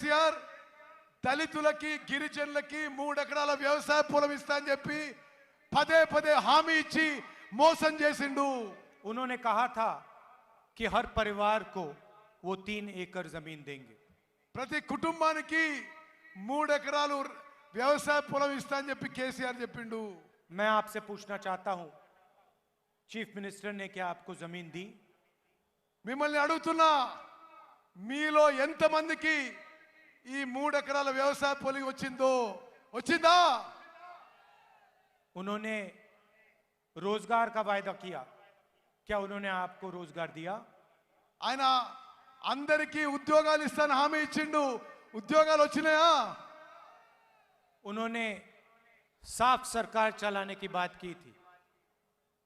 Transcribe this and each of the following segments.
CR दलितులకి గిరిజనులకి 3 ఎకరాల వ్యాపార భూమి ఇస్తానని చెప్పి పదే పదే హామీ ఇచ్చి మోసం చేసిండు उन्होंने कहा था कि हर परिवार को वो 3 एकड़ जमीन देंगे प्रत्येक కుటుంబానికి 3 ఎకరాలు వ్యాపార భూమి ఇస్తానని చెప్పి కేసిఆర్ చెప్పిండు मैं आपसे पूछना चाहता हूं चीफ मिनिस्टर ने क्या आपको जमीन दी మిమల్ని అడుగుతున్నా మీలో ఎంత మందికి ఈ 3 ఎకరాల వ్యాపార పొలి వచ్చిందో వచ్చిందా उन्होंने रोजगार का वादा किया क्या उन्होंने आपको रोजगार दिया aina అందరికి ఉద్యోగాల లిస్ట్ అంది హామీ ఇచ్చిండు ఉద్యోగాలు వచ్చాయా उन्होंने साफ सरकार चलाने की बात की थी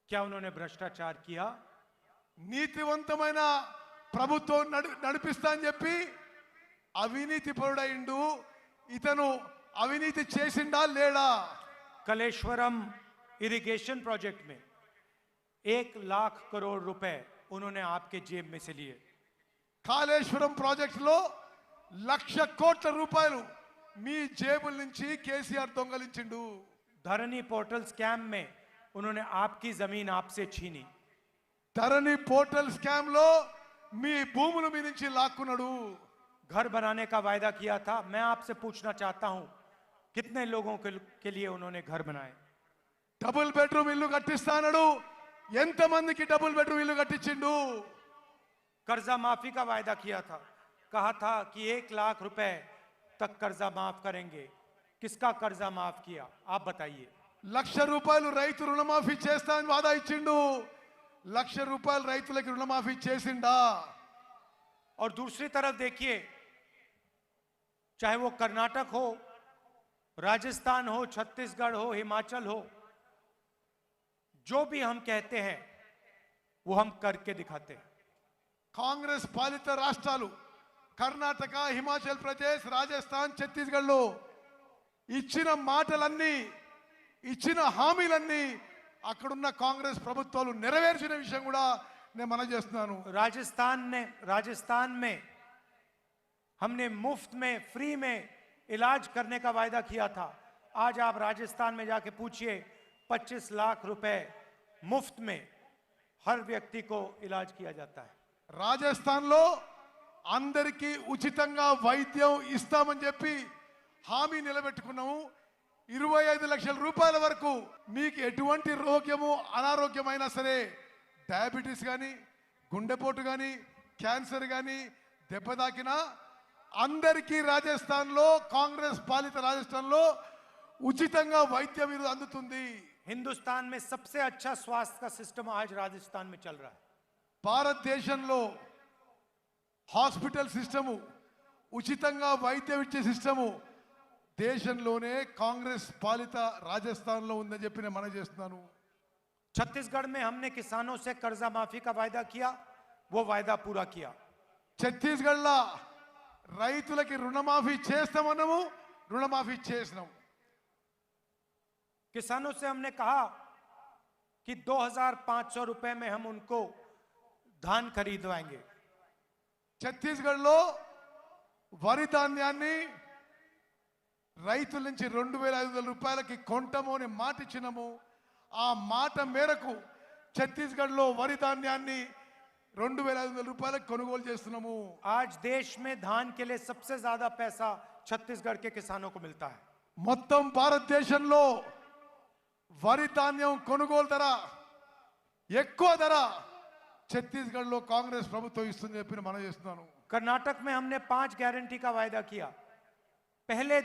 क्या उन्होंने भ्रष्टाचार किया నీతివంతమైన ప్రభుత్వంతో నడిపిస్తానని చెప్పి అవినీతి పరుడైండు ఇతను అవినీతి చేసిండా లేడా కలేశ్వరం ఇరిగేషన్ ప్రాజెక్ట్ మే ఏక్ लाख కరోడ్ రూపాయ उन्होंने ఆప్కే జేబ్ మే से కాళేశ్వరం ప్రాజెక్ట్లో లక్ష కోట్ల రూపాయలు మీ జేబుల నుంచి కేసీఆర్ దొంగలించిండు ధరణి పోర్టల్ స్కామ్ మే उन्होंने आपकी జమీన్ ఆప్సే చీని ధరణి పోర్టల్ స్కామ్ లో మీ భూములు మీ నుంచి లాక్కున్నాడు घर बनाने का वायदा किया था मैं आपसे पूछना चाहता हूं कितने लोगों के, के लिए उन्होंने घर बनाए डबल बेडरूम ఇల్లు కట్టిస్తానడు ఎంతమందికి డబుల్ బెడ్రూమ్ ఇల్లు कर्जा माफी का वायदा किया था कहा था कि एक लाख रुपए तक कर्जा माफ करेंगे किसका कर्जा माफ किया आप बताइए లక్ష రూపాయలు రైతు రుణమాఫీ చేస్తా అని వాదా ఇచ్చిండు లక్ష రూపాయలు రైతులకి माफी చేసిండా और दूसरी तरफ देखिए चाहे वो कर्नाटक हो राजस्थान हो छत्तीसगढ़ हो हिमाचल हो जो भी हम कहते हैं वो हम करके दिखाते हैं कांग्रेस पालित राष्ट्र कर्नाटक हिमाचल प्रदेश राजस्थान छत्तीसगढ़ इच्छी मटल इच्छी हामील अंग्रेस प्रभुत् नेरवे विषय मन राजस्थान ने राजस्थान में हमने मुफ्त में फ्री में इलाज करने का वायदा किया था आज आप राजस्थान में जाके पूछिए 25 लाख रुपए मुफ्त में हर व्यक्ति को इलाज किया जाता है राजस्थान लो अंदर की उचित वैद्य हामी చెప్పి హామీ నిలబెట్టుకున్నాము ఇరవై ఐదు లక్షల రూపాయల వరకు మీకు ఎటువంటి कैंसर यानी दबदाकना అందరికీ రాజస్థాన్లో కాంగ్రెస్ పాలిత రాజస్థాన్లో ఉచితంగా వైద్యం అందుతుంది హిందుస్థాన్ మే సబ్సే అచ్చా స్వాస్థ్య సిస్టమ్ ఆజ్ రాజస్థాన్ మే చల్ రా భారతదేశంలో హాస్పిటల్ సిస్టము ఉచితంగా వైద్యం ఇచ్చే సిస్టము దేశంలోనే కాంగ్రెస్ పాలిత రాజస్థాన్లో ఉందని చెప్పి నేను మనం చేస్తున్నాను ఛత్తీస్గఢ్ మే హమ్నే కిసానో సే కర్జా మాఫీ కా వాయిదా కియా వో వాయిదా పూరా కియా छत्तीसगढ़ రైతులకి రుణమాఫీ చేస్తామన్నాము రుణమాఫీ చేసినాం किसानों से हमने कहा कि 2500 रुपए में हम उनको धान खरीदवाएंगे छत्तीसगढ़ లో వరి ధాన్యాన్ని రైతుల నుంచి రెండు వేల ఐదు వందల రూపాయలకి కొంటాము అని మాట ఇచ్చినాము ఆ మాట మేరకు ఛత్తీస్గఢ్లో వరి ధాన్యాన్ని आज देश में धान के लिए सबसे ज्यादा पैसा छत्तीसगढ़ के किसानों को मिलता है मतलब भारत देश वरी धागोल धरा एक्व धर छत्तीसगढ़ कांग्रेस प्रभुत्मी मन कर्नाटक में हमने पांच गारंटी का वायदा किया पहले